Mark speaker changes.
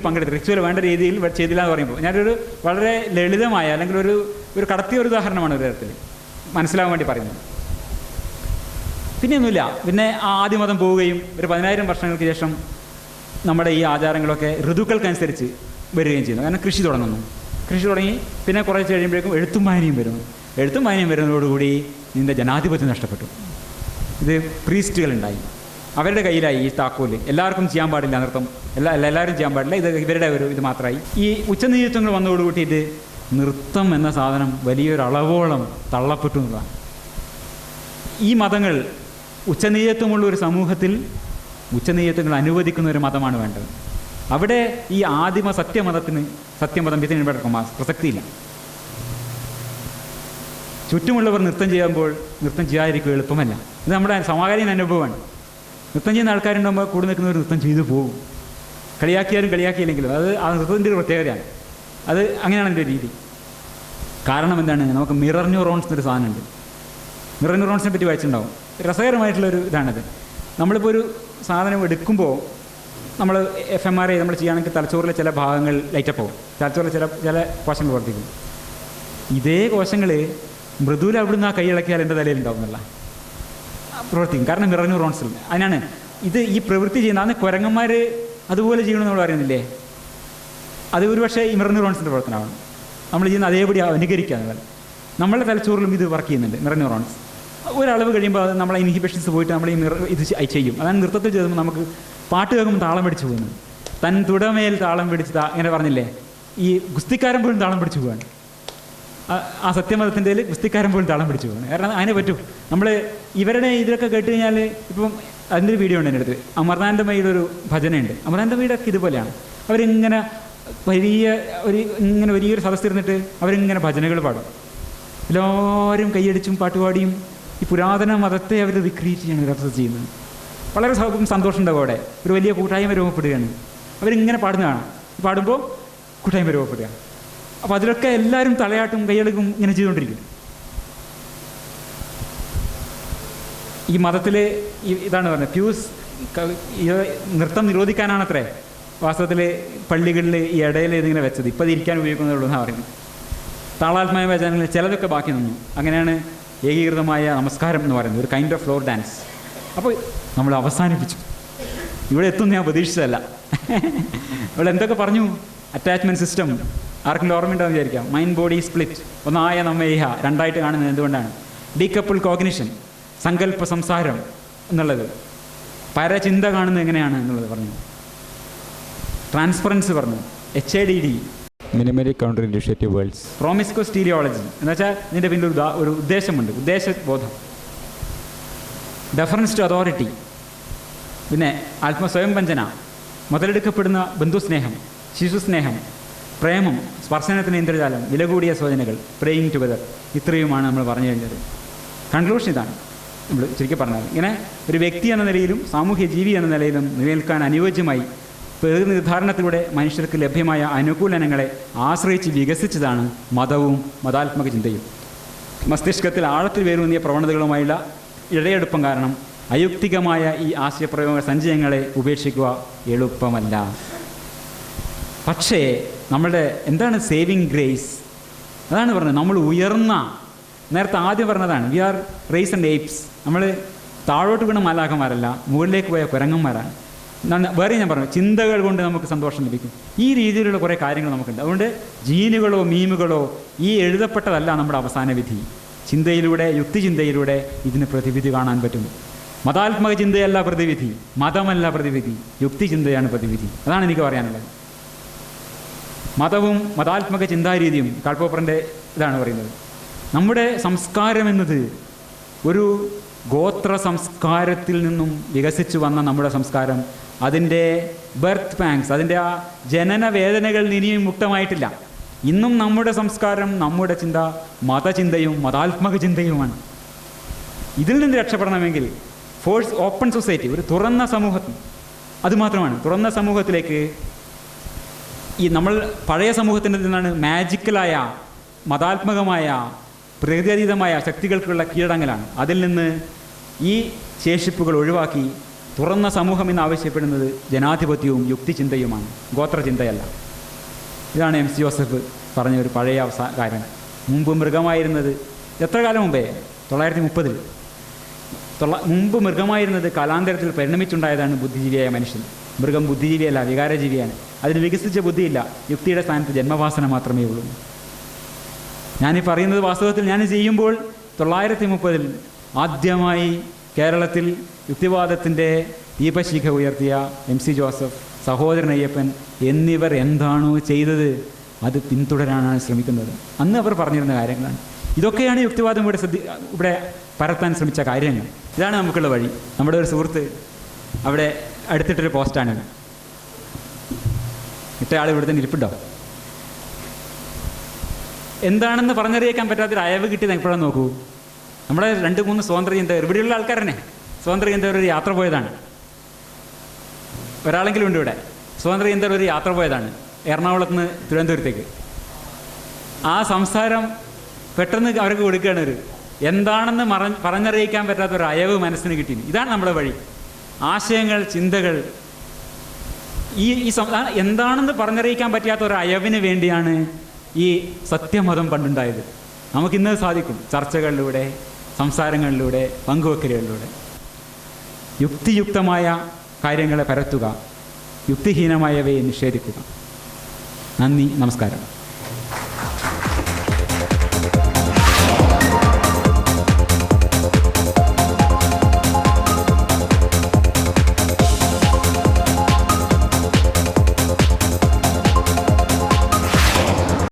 Speaker 1: പങ്കെടുത്ത് റിച്വൽ വേണ്ട രീതിയിൽ ചെയ്തില്ല എന്ന് പറയുമ്പോൾ. ഞാനൊരു വളരെ ലളിതമായ അല്ലെങ്കിൽ ഒരു ഒരു കടത്തിയ ഒരു ഉദാഹരണമാണ് ഒരു തരത്തിൽ മനസ്സിലാവാൻ വേണ്ടി പറയുന്നത്. പിന്നെയൊന്നുമില്ല. പിന്നെ ആ ആദ്യമതം പോവുകയും ഒരു പതിനായിരം വർഷങ്ങൾക്ക് ശേഷം നമ്മുടെ ഈ ആചാരങ്ങളൊക്കെ ഋതുക്കൾക്കനുസരിച്ച് വരികയും ചെയ്യുന്നു. കാരണം കൃഷി തുടങ്ങുന്നു. കൃഷി തുടങ്ങി പിന്നെ കുറച്ച് കഴിയുമ്പോഴേക്കും എഴുത്തും വായനയും വരുന്നു. എഴുത്തും വായനയും വരുന്നതോടുകൂടി നിന്റെ ജനാധിപത്യം നഷ്ടപ്പെട്ടു. ഇത് പ്രീസ്റ്റുകളുണ്ടായി അവരുടെ കയ്യിലായി ഈ താക്കോൽ. എല്ലാവർക്കും ചെയ്യാൻ പാടില്ല നൃത്തം. എല്ലാ എല്ലാ- എല്ലാവരും ചെയ്യാൻ പാടില്ല. ഇത് ഇവരുടെ ഒരു ഇത് മാത്രമായി. ഈ ഉച്ചനീചത്വങ്ങൾ ഇത് നൃത്തം എന്ന സാധനം വലിയൊരു അളവോളം തള്ളപ്പെട്ടു എന്നുള്ളതാണ് ഈ മതങ്ങൾ ഉച്ചനീയത്വമുള്ള ഒരു സമൂഹത്തിൽ ഉച്ചനീയത്വങ്ങൾ അനുവദിക്കുന്ന ഒരു മതമാണ് വേണ്ടത്. അവിടെ ഈ ആദിമ സത്യമതത്തിന് സത്യമതം വിധിനിടക്കും പ്രസക്തിയില്ല. ചുറ്റുമുള്ളവർ നൃത്തം ചെയ്യുമ്പോൾ നൃത്തം ചെയ്യാതിരിക്കുക എളുപ്പമല്ല. ഇത് നമ്മുടെ സമകാലീന അനുഭവമാണ്. നൃത്തം ചെയ്യുന്ന ആൾക്കാരുണ്ടാകുമ്പോൾ കൂടെ നിൽക്കുന്നവർ നൃത്തം ചെയ്തു പോകും. കളിയാക്കിയാലും കളിയാക്കിയില്ലെങ്കിലും അത് ആ നൃത്തത്തിന്റെ ഒരു പ്രത്യേകതയാണ്. അത് അങ്ങനെയാണ് എന്റെ രീതി. കാരണം എന്താണ്? നമുക്ക് മിറർ ന്യൂറോൺസ് എന്നൊരു സാധനമുണ്ട്. മിറർ ന്യൂറോൺസിനെ പറ്റി വായിച്ചിട്ടുണ്ടാവും. രസകരമായിട്ടുള്ളൊരു ഇതാണത്. നമ്മളിപ്പോൾ ഒരു സാധനം എടുക്കുമ്പോൾ നമ്മൾ എഫ് എം ആർ ഐ നമ്മൾ ചെയ്യുകയാണെങ്കിൽ തലച്ചോറിലെ ചില ഭാഗങ്ങൾ ലൈറ്റപ്പ് പോകും തലച്ചോറിലെ ചില ചില കോശങ്ങൾ പ്രവർത്തിക്കും ഇതേ കോശങ്ങൾ മൃദുവിൽ അവിടുന്ന് ആ കൈ ഇളക്കിയാൽ എന്റെ എന്നുള്ള. പ്രവർത്തിക്കും. കാരണം മിറർ ന്യൂറോൺസിൽ അതിനാണ് ഇത് ഈ പ്രവൃത്തി ചെയ്യുന്ന അന്ന് കുരങ്ങന്മാർ അതുപോലെ ചെയ്യണമെന്ന് നമ്മൾ പറയുന്നില്ലേ അത് ഒരു പക്ഷേ ഈ മിറർ ന്യൂറോൺസിന്റെ പ്രവർത്തനമാണ്. നമ്മൾ ചെയ്യുന്ന അതേപടി അനുകരിക്കുക എന്നുള്ളത്. നമ്മളുടെ തലച്ചോറിലും ഇത് വർക്ക് ചെയ്യുന്നുണ്ട് മിറർ ന്യൂറോൺസ് ഒരളവ് കഴിയുമ്പോൾ അത് നമ്മളെ ഇൻഹിബിഷൻസ് പോയിട്ട് നമ്മൾ ഈ മിറർ ഇത് ചെയ്യും. അതാണ് നൃത്തത്തിൽ ചെയ്യുമ്പോൾ നമുക്ക് പാട്ട് കേൾക്കുമ്പോൾ താളം പിടിച്ചു പോകുന്നത്. തൻ തുടമേൽ താളം പിടിച്ച് അങ്ങനെ പറഞ്ഞില്ലേ? ഈ ഗുസ്തിക്കാരൻ പോലും താളം പിടിച്ചു പോവാണ്. ആ- സത്യമതത്തിന്റെ ഗുസ്തിക്കാരൻ പോലും താളം പിടിച്ചു പോകുന്നത് കാരണം അതിനെ പറ്റും. നമ്മൾ ഇവരുടെ ഇതിലൊക്കെ കേട്ട് കഴിഞ്ഞാൽ ഇപ്പം അതിന്റെ ഒരു വീഡിയോ ഉണ്ട് എന്റെ അടുത്ത്. അമർനാഥമയുടെ ഒരു ഭജനയുണ്ട്. അമർനാഥന്റെ ഒക്കെ ഇതുപോലെയാണ്. അവരിങ്ങനെ വലിയ ഒരു ഇങ്ങനെ വലിയൊരു സദസ്സിരുന്നിട്ട് അവരിങ്ങനെ ഭജനകൾ പാടും. എല്ലാവരും കൈയടിച്ചും പാട്ടുപാടിയും ഈ പുരാതന മതത്തെ അവർ റിക്രിയേറ്റ് ചെയ്യാണ് യഥാർത്ഥത്തിൽ ചെയ്യുന്നത്. വളരെ സൗ- സന്തോഷം ഉണ്ടാവും അവിടെ. ഒരു വലിയ കൂട്ടായ്മ രൂപപ്പെടുകയാണ്. അവരിങ്ങനെ പാടുന്നതാണ്. പാടുമ്പോൾ കൂട്ടായ്മ രൂപപ്പെടുക. അപ്പോൾ അതിലൊക്കെ എല്ലാവരും തലയാട്ടും കൈയടക്കും ഇങ്ങനെ ചെയ്തുകൊണ്ടിരിക്കും ഈ മതത്തിലെ ഇതാണ് പറഞ്ഞത് പ്യൂസ് നൃത്തം നിരോധിക്കാനാണ് നൃത്തം നിരോധിക്കാനാണത്രേ വാസ്തവത്തിൽ പള്ളികളിൽ ഈ ഇടയിൽ ഇതിങ്ങനെ വെച്ചത്. ഇപ്പം ഇരിക്കാൻ ഉപയോഗിക്കുന്നതുള്ളൂ എന്നാണ് പറയുന്നത്. താളാത്മയ വചനങ്ങളിൽ ചിലതൊക്കെ ബാക്കി നിന്നു. അങ്ങനെയാണ് ഏകീകൃതമായ നമസ്കാരം എന്ന് പറയുന്നത്. ഒരു കൈൻഡ് ഓഫ് ഫ്ലോർ ഡാൻസ് അപ്പോൾ നമ്മൾ അവസാനിപ്പിച്ചു. ഇവിടെ എത്തും ഞാൻ പ്രതീക്ഷിച്ചതല്ല. ഇവിടെ എന്തൊക്കെ പറഞ്ഞു? അറ്റാച്ച്മെന്റ് സിസ്റ്റം ആർക്കെങ്കിലും ഓർമ്മയുണ്ടെന്ന് വിചാരിക്കാം. മൈൻഡ് ബോഡി സ്പ്ലിറ്റ് ഒന്നായ നമ്മേഹ രണ്ടായിട്ട് കാണുന്നത് എന്തുകൊണ്ടാണ്? ഡീകപ്പിൾ കോഗ്നിഷൻ സങ്കല്പ സംസാരം എന്നുള്ളത്. പരചിന്ത കാണുന്നത് എങ്ങനെയാണ് എന്നുള്ളത് പറഞ്ഞു. ട്രാൻസ്പെറൻസ് പറഞ്ഞു. H A D D
Speaker 2: minimally counter initiative worlds
Speaker 1: പ്രോമിസ്കോ സ്റ്റീരിയോളജി എന്ന് വെച്ചാൽ ഇതിന്റെ പിന്നിൽ ഒരു ഒരു ഉദ്ദേശമുണ്ട്. ഉദ്ദേശബോധം ഡെഫറൻസ് ടു അതോറിറ്റി പിന്നെ ആത്മസ്വയം വഞ്ചന മുതലെടുക്കപ്പെടുന്ന ബന്ധുസ്നേഹം. ശിശുസ്നേഹം. പ്രേമം സ്പർശനത്തിന് ഇന്ദ്രജാലം വില കൂടിയ സൂചനകൾ പ്രേയിങ് ടുഗദർ ഇത്രയുമാണ് നമ്മൾ പറഞ്ഞു കഴിഞ്ഞത്. കൺക്ലൂഷൻ ഇതാണ്. നമ്മൾ ചുരുക്കി പറഞ്ഞത് ഇങ്ങനെ ഒരു വ്യക്തി എന്ന നിലയിലും സാമൂഹ്യ ജീവി എന്ന നിലയിലും നിലനിൽക്കാൻ അനുയോജ്യമായി പ്രകൃതി നിർദ്ധാരണത്തിലൂടെ മനുഷ്യർക്ക് ലഭ്യമായ അനുകൂലനങ്ങളെ ആശ്രയിച്ച് വികസിച്ചതാണ് മതവും മതാത്മക ചിന്തയും. മസ്തിഷ്കത്തിൽ ആഴത്തിൽ വേരൂന്നിയ പ്രവണതകളുമായുള്ള ഇഴയെടുപ്പം കാരണം അയുക്തികമായ ഈ ആശയപ്രയോഗ സഞ്ചയങ്ങളെ ഉപേക്ഷിക്കുക എളുപ്പമല്ല. പക്ഷേ നമ്മളുടെ എന്താണ് സേവിങ് ഗ്രേസ് അതാണ് പറഞ്ഞത്. നമ്മൾ ഉയർന്ന നേരത്തെ ആദ്യം പറഞ്ഞതാണ് V R race and apes നമ്മൾ താഴോട്ട് വീണ മാലാഖന്മാരല്ല മുകളിലേക്ക് പോയ കുരങ്ങന്മാരാണ്. എന്നാണ് വേറെ ഞാൻ പറഞ്ഞു ചിന്തകൾ കൊണ്ട് നമുക്ക് സന്തോഷം ലഭിക്കും. ഈ രീതിയിലുള്ള കുറേ കാര്യങ്ങൾ നമുക്കുണ്ട്. അതുകൊണ്ട് ജീനുകളോ മീമുകളോ ഈ എഴുതപ്പെട്ടതല്ല നമ്മുടെ അവസാന വിധി. ചിന്തയിലൂടെ യുക്തിചിന്തയിലൂടെ ഇതിന് പ്രതിവിധി കാണാൻ പറ്റും. മതാത്മക ചിന്തയല്ല പ്രതിവിധി മതമല്ല പ്രതിവിധി യുക്തിചിന്തയാണ് പ്രതിവിധി. അതാണ് എനിക്ക് പറയാനുള്ളത്. മതവും മതാത്മക ചിന്താരീതിയും കാൾപ്പോപ്പറിന്റെ ഇതാണ് പറയുന്നത്. നമ്മുടെ സംസ്കാരം എന്നത് ഒരു ഗോത്ര സംസ്കാരത്തിൽ നിന്നും വികസിച്ചു വന്ന നമ്മുടെ സംസ്കാരം. അതിന്റെ ബർത്ത് പാങ്സ് അതിന്റെ ആ ജനന വേദനകൾ ഇനിയും മുക്തമായിട്ടില്ല. ഇന്നും നമ്മുടെ സംസ്കാരം നമ്മുടെ ചിന്ത മതചിന്തയും മതാത്മക ചിന്തയുമാണ്. ഇതിൽ നിന്ന് രക്ഷപ്പെടണമെങ്കിൽ ഫോഴ്സ് ഓപ്പൺ സൊസൈറ്റി ഒരു തുറന്ന സമൂഹത്തിൽ അതുമാത്രമാണ് തുറന്ന സമൂഹത്തിലേക്ക് ഈ നമ്മൾ പഴയ സമൂഹത്തിന്റെ നിന്നാണ് മാജിക്കലായ മതാത്മകമായ പ്രകൃതിയതീതമായ ശക്തികൾക്കുള്ള കീഴടങ്ങലാണ്. അതിൽ നിന്ന് ഈ ശേഷിപ്പുകൾ ഒഴിവാക്കി തുറന്ന സമൂഹം എന്ന് ആവശ്യപ്പെടുന്നത് ജനാധിപത്യവും യുക്തിചിന്തയുമാണ്. ഗോത്രചിന്തയല്ല. ഇതാണ് എം സി ജോസഫ് പറഞ്ഞ ഒരു പഴയ അവസാ കാരണം മുമ്പ് മൃഗമായിരുന്നത് എത്ര കാലം മുമ്പേ? തൊള്ളായിരത്തി മുപ്പതിൽ തൊള്ള മുമ്പ് മൃഗമായിരുന്നത് കാലാന്തരത്തിൽ പരിണമിച്ചുണ്ടായതാണ് ബുദ്ധിജീവിയായ മനുഷ്യൻ. മൃഗം ബുദ്ധിജീവിയല്ല വികാരജീവിയാണ്. അതിന് വികസിച്ച ബുദ്ധിയില്ല. യുക്തിയുടെ സ്ഥാനത്ത് ജന്മവാസന മാത്രമേ ഉള്ളൂ. ഞാനീ പറയുന്നത് വാസ്തവത്തിൽ ഞാൻ ചെയ്യുമ്പോൾ തൊള്ളായിരത്തി മുപ്പതിൽ ആദ്യമായി കേരളത്തിൽ യുക്തിവാദത്തിന്റെ ദീപശിഖ ഉയർത്തിയ M C Joseph Sahodaran Ayyappan എന്നിവർ എന്താണോ ചെയ്തത് അത് പിന്തുടരാനാണ് ശ്രമിക്കുന്നത്. അന്ന് അവർ പറഞ്ഞിരുന്ന കാര്യങ്ങളാണ്. ഇതൊക്കെയാണ് യുക്തിവാദം ഇവിടെ ശ്രദ്ധി ഇവിടെ പരത്താൻ ശ്രമിച്ച കാര്യങ്ങൾ. ഇതാണ് നമുക്കുള്ള വഴി. നമ്മുടെ ഒരു സുഹൃത്ത് അവിടെ അടുത്തിട്ടൊരു പോസ്റ്റാണ് ഇട്ട ആൾ ഇവിടെ തന്നെ ഇരിപ്പുണ്ടോ? എന്താണെന്ന് പറഞ്ഞറിയിക്കാൻ പറ്റാത്തൊരു അയവ് കിട്ടിയത് എപ്പോഴാണ് നോക്കൂ. നമ്മുടെ രണ്ട് മൂന്ന് സ്വാതന്ത്ര്യ ചിന്തകർ ഇവിടെയുള്ള ആൾക്കാരനെ തന്നെ സ്വതന്ത്ര ചിന്തകർ ഒരു യാത്ര പോയതാണ്. ഒരാളെങ്കിലും ഉണ്ട് ഇവിടെ. സ്വാതന്ത്ര്യ ചിന്തകർ ഒരു യാത്ര പോയതാണ് എറണാകുളത്ത് നിന്ന് തിരുവനന്തപുരത്തേക്ക്. ആ സംസാരം പെട്ടെന്ന് അവർക്ക് കൊടുക്കുകയാണ് ഒരു എന്താണെന്ന് മറ പറഞ്ഞറിയിക്കാൻ പറ്റാത്ത ഒരു അയവ് മനസ്സിന് കിട്ടി ഇതാണ് നമ്മുടെ വഴി. ആശയങ്ങൾ ചിന്തകൾ. ഈ ഈ എന്താണെന്ന് പറഞ്ഞറിയിക്കാൻ പറ്റാത്ത ഒരു അയവിന് വേണ്ടിയാണ് ഈ സത്യമതം പണ്ടുണ്ടായത്. നമുക്കിന്ന് സാധിക്കും. ചർച്ചകളിലൂടെ സംസാരങ്ങളിലൂടെ പങ്കുവെക്കലുകളിലൂടെ. യുക്തിയുക്തമായ കാര്യങ്ങളെ പരത്തുക യുക്തിഹീനമായവയെ നിഷേധിക്കുക. നന്ദി നമസ്കാരം.